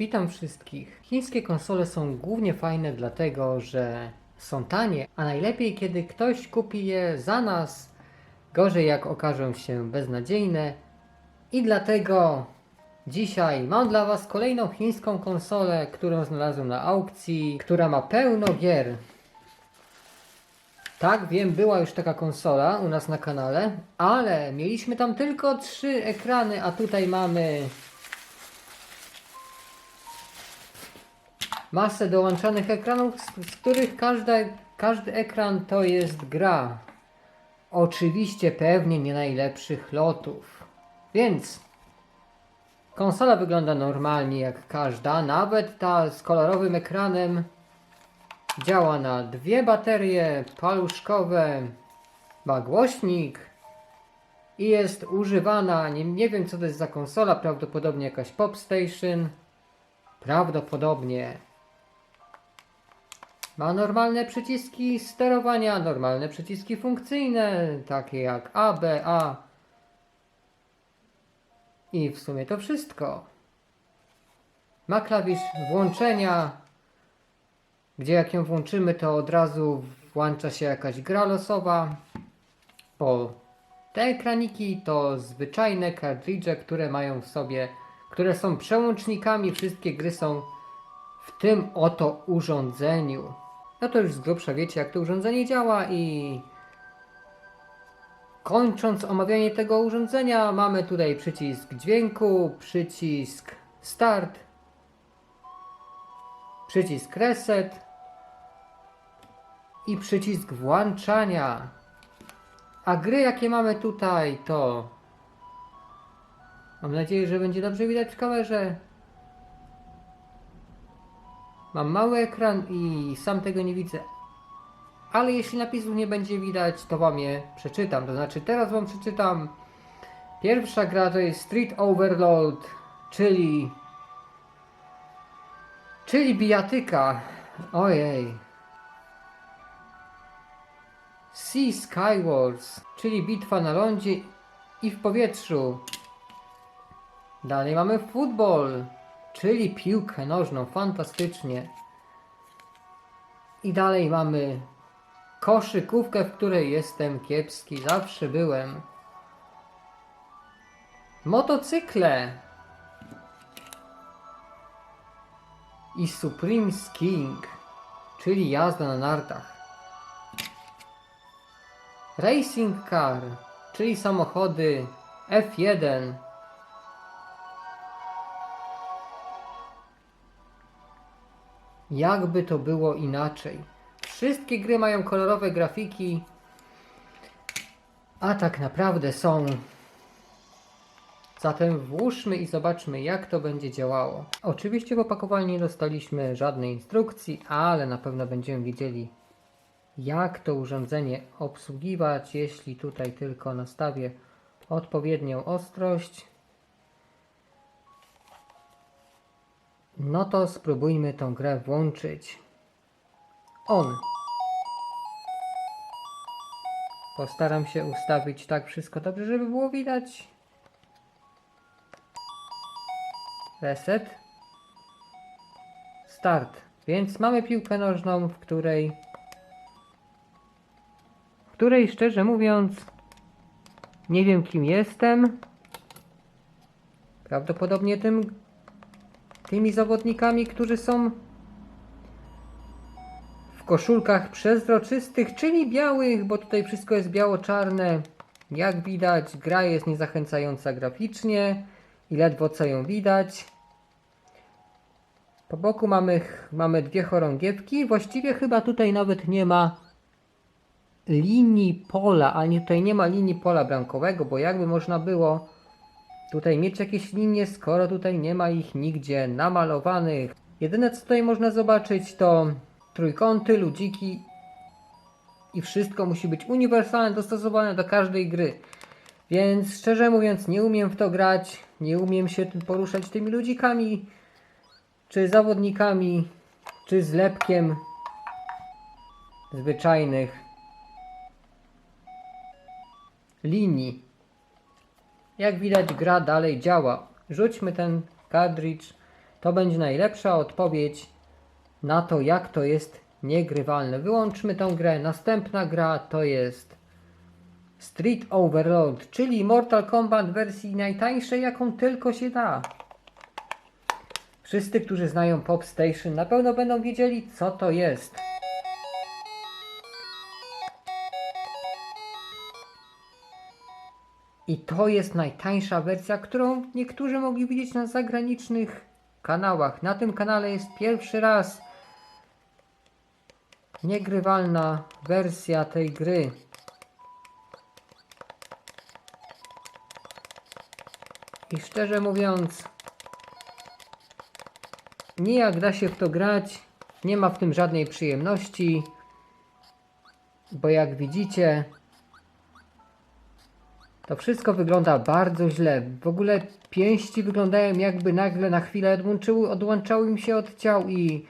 Witam wszystkich. Chińskie konsole są głównie fajne dlatego, że są tanie, a najlepiej kiedy ktoś kupi je za nas. Gorzej jak okażą się beznadziejne. I dlatego dzisiaj mam dla Was kolejną chińską konsolę, którą znalazłem na aukcji, która ma pełno gier. Tak, wiem, była już taka konsola u nas na kanale, ale mieliśmy tam tylko trzy ekrany, a tutaj mamy masę dołączanych ekranów, z, z których każda, każdy ekran to jest gra. Oczywiście pewnie nie najlepszych lotów. Więc konsola wygląda normalnie jak każda, nawet ta z kolorowym ekranem działa na dwie baterie paluszkowe, ma głośnik i jest używana, nie, nie wiem co to jest za konsola, prawdopodobnie jakaś Popstation. Prawdopodobnie ma normalne przyciski sterowania, normalne przyciski funkcyjne, takie jak A, B, A. I w sumie to wszystko. Ma klawisz włączenia, gdzie jak ją włączymy, to od razu włącza się jakaś gra losowa. Bo te ekraniki to zwyczajne kartridże, które mają w sobie, które są przełącznikami, wszystkie gry są w tym oto urządzeniu. No to już z grubsza wiecie, jak to urządzenie działa i kończąc omawianie tego urządzenia, mamy tutaj przycisk dźwięku, przycisk start, przycisk reset i przycisk włączania. A gry, jakie mamy tutaj, to mam nadzieję, że będzie dobrze widać w kamerze. Mam mały ekran i sam tego nie widzę. Ale jeśli napisów nie będzie widać, to wam je przeczytam. To znaczy teraz wam przeczytam. Pierwsza gra to jest Street Overload, czyli czyli bijatyka. Ojej. Sea Skywars, czyli bitwa na lądzie i w powietrzu. Dalej mamy futbol, czyli piłkę nożną, fantastycznie. I dalej mamy koszykówkę, w której jestem kiepski, zawsze byłem. Motocykle. I Supreme Skiing, czyli jazda na nartach. Racing Car, czyli samochody F1. Jakby to było inaczej. Wszystkie gry mają kolorowe grafiki, a tak naprawdę są. Zatem włóżmy i zobaczmy, jak to będzie działało. Oczywiście w opakowaniu nie dostaliśmy żadnej instrukcji, ale na pewno będziemy wiedzieli, jak to urządzenie obsługiwać, jeśli tutaj tylko nastawię odpowiednią ostrość. No to spróbujmy tą grę włączyć. On. Postaram się ustawić tak wszystko dobrze, żeby było widać. Reset. Start. Więc mamy piłkę nożną, w której w której szczerze mówiąc nie wiem kim jestem. Prawdopodobnie tym tymi zawodnikami, którzy są w koszulkach przezroczystych, czyli białych, bo tutaj wszystko jest biało-czarne. Jak widać, gra jest niezachęcająca graficznie i ledwo co ją widać. Po boku mamy, mamy dwie chorągiewki. Właściwie chyba tutaj nawet nie ma linii pola, ani tutaj nie ma linii pola bramkowego, bo jakby można było tutaj mieć jakieś linie, skoro tutaj nie ma ich nigdzie namalowanych. Jedyne co tutaj można zobaczyć to trójkąty, ludziki i wszystko musi być uniwersalne, dostosowane do każdej gry. Więc szczerze mówiąc nie umiem w to grać, nie umiem się poruszać tymi ludzikami, czy zawodnikami, czy zlepkiem zwyczajnych linii. Jak widać gra dalej działa. Rzućmy ten kartridż, To będzie najlepsza odpowiedź na to, jak to jest niegrywalne. Wyłączmy tą grę. Następna gra to jest Street Overlord, czyli Mortal Kombat wersji najtańszej, jaką tylko się da. Wszyscy, którzy znają Pop Station, na pewno będą wiedzieli, co to jest. I to jest najtańsza wersja, którą niektórzy mogli widzieć na zagranicznych kanałach. Na tym kanale jest pierwszy raz niegrywalna wersja tej gry. I szczerze mówiąc, nijak da się w to grać, nie ma w tym żadnej przyjemności, bo jak widzicie, to wszystko wygląda bardzo źle. W ogóle pięści wyglądają jakby nagle na chwilę odłączyły, odłączały im się od ciał i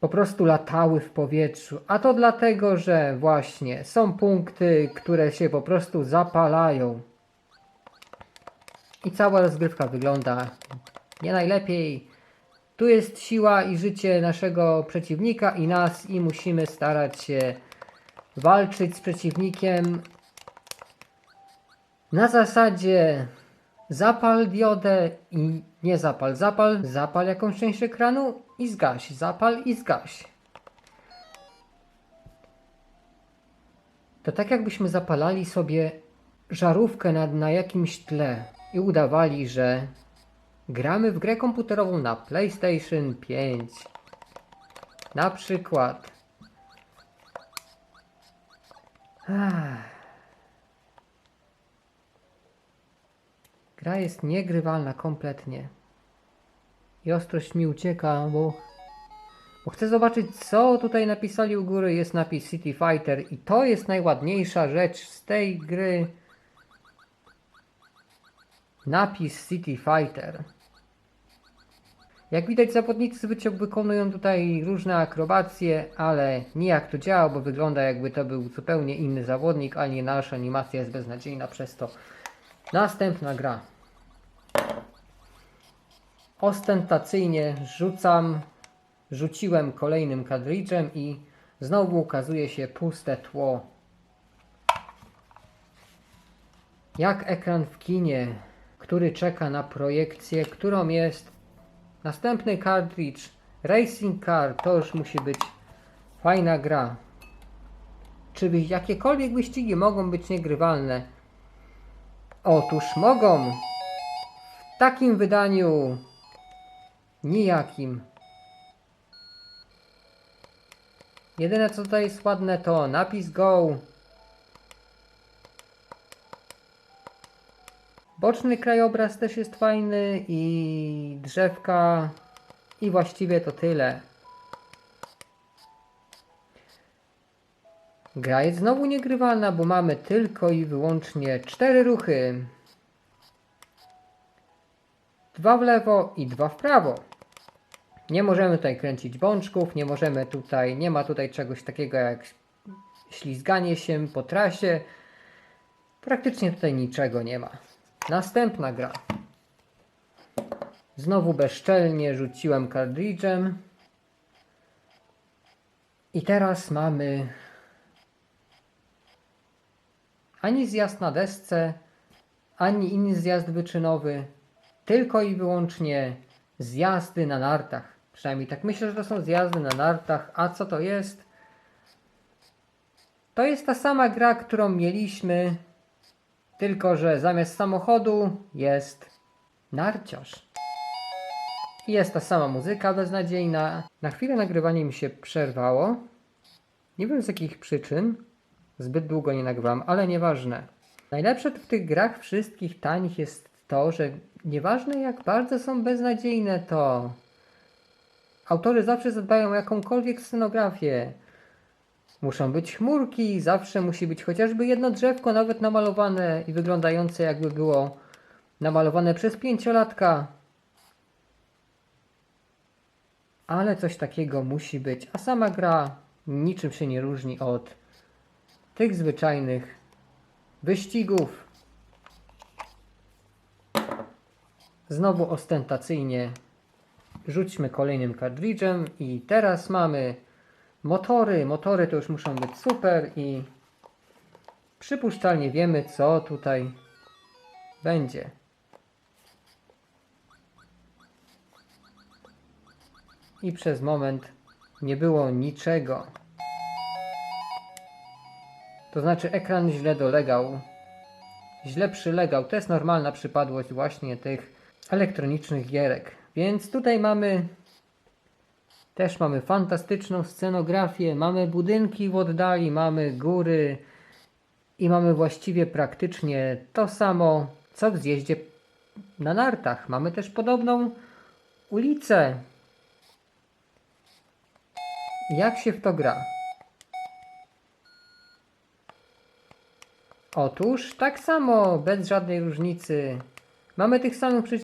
po prostu latały w powietrzu. A to dlatego, że właśnie są punkty, które się po prostu zapalają. I cała rozgrywka wygląda nie najlepiej. Tu jest siła i życie naszego przeciwnika i nas i musimy starać się walczyć z przeciwnikiem na zasadzie zapal diodę i nie zapal, zapal, zapal jakąś część ekranu i zgaś, zapal i zgaś. To tak jakbyśmy zapalali sobie żarówkę na, na jakimś tle i udawali, że gramy w grę komputerową na PlayStation 5. Na przykład. Ach. Gra jest niegrywalna kompletnie. I ostrość mi ucieka, bo, bo chcę zobaczyć, co tutaj napisali u góry. Jest napis City Fighter i to jest najładniejsza rzecz z tej gry. Napis City Fighter. Jak widać zawodnicy wykonują tutaj różne akrobacje, ale nijak to działa, bo wygląda jakby to był zupełnie inny zawodnik, a nie nasz. Animacja jest beznadziejna przez to. Następna gra. Ostentacyjnie rzucam, rzuciłem kolejnym kadridżem i znowu ukazuje się puste tło. Jak ekran w kinie, który czeka na projekcję, którą jest następny kartridż Racing Car. To już musi być fajna gra. Czy jakiekolwiek wyścigi mogą być niegrywalne? Otóż mogą. W takim wydaniu nijakim. Jedyne co tutaj jest ładne to napis Go. Boczny krajobraz też jest fajny i drzewka i właściwie to tyle. Gra jest znowu niegrywalna, bo mamy tylko i wyłącznie cztery ruchy. Dwa w lewo i dwa w prawo. Nie możemy tutaj kręcić bączków, nie możemy tutaj, nie ma tutaj czegoś takiego jak ślizganie się po trasie. Praktycznie tutaj niczego nie ma. Następna gra. Znowu bezczelnie rzuciłem kartridżem. I teraz mamy ani zjazd na desce, ani inny zjazd wyczynowy, tylko i wyłącznie zjazdy na nartach. Przynajmniej tak myślę, że to są zjazdy na nartach. A co to jest? To jest ta sama gra, którą mieliśmy, tylko że zamiast samochodu jest narciarz. Jest ta sama muzyka beznadziejna. Na chwilę nagrywanie mi się przerwało. Nie wiem z jakich przyczyn. Zbyt długo nie nagrywam, ale nieważne. Najlepsze w tych grach wszystkich tanich jest to, że nieważne jak bardzo są beznadziejne, to autorzy zawsze zadbają o jakąkolwiek scenografię. Muszą być chmurki, zawsze musi być chociażby jedno drzewko, nawet namalowane i wyglądające jakby było namalowane przez pięciolatka. Ale coś takiego musi być, a sama gra niczym się nie różni od tych zwyczajnych wyścigów. Znowu ostentacyjnie Rzućmy kolejnym kartridżem i teraz mamy motory. Motory to już muszą być super i przypuszczalnie wiemy co tutaj będzie. I przez moment nie było niczego. To znaczy ekran źle dolegał. Źle przylegał. To jest normalna przypadłość właśnie tych elektronicznych gierek. Więc tutaj mamy też mamy fantastyczną scenografię, mamy budynki w oddali, mamy góry i mamy właściwie praktycznie to samo, co w zjeździe na nartach. Mamy też podobną ulicę. Jak się w to gra? Otóż tak samo, bez żadnej różnicy. Mamy tych samych.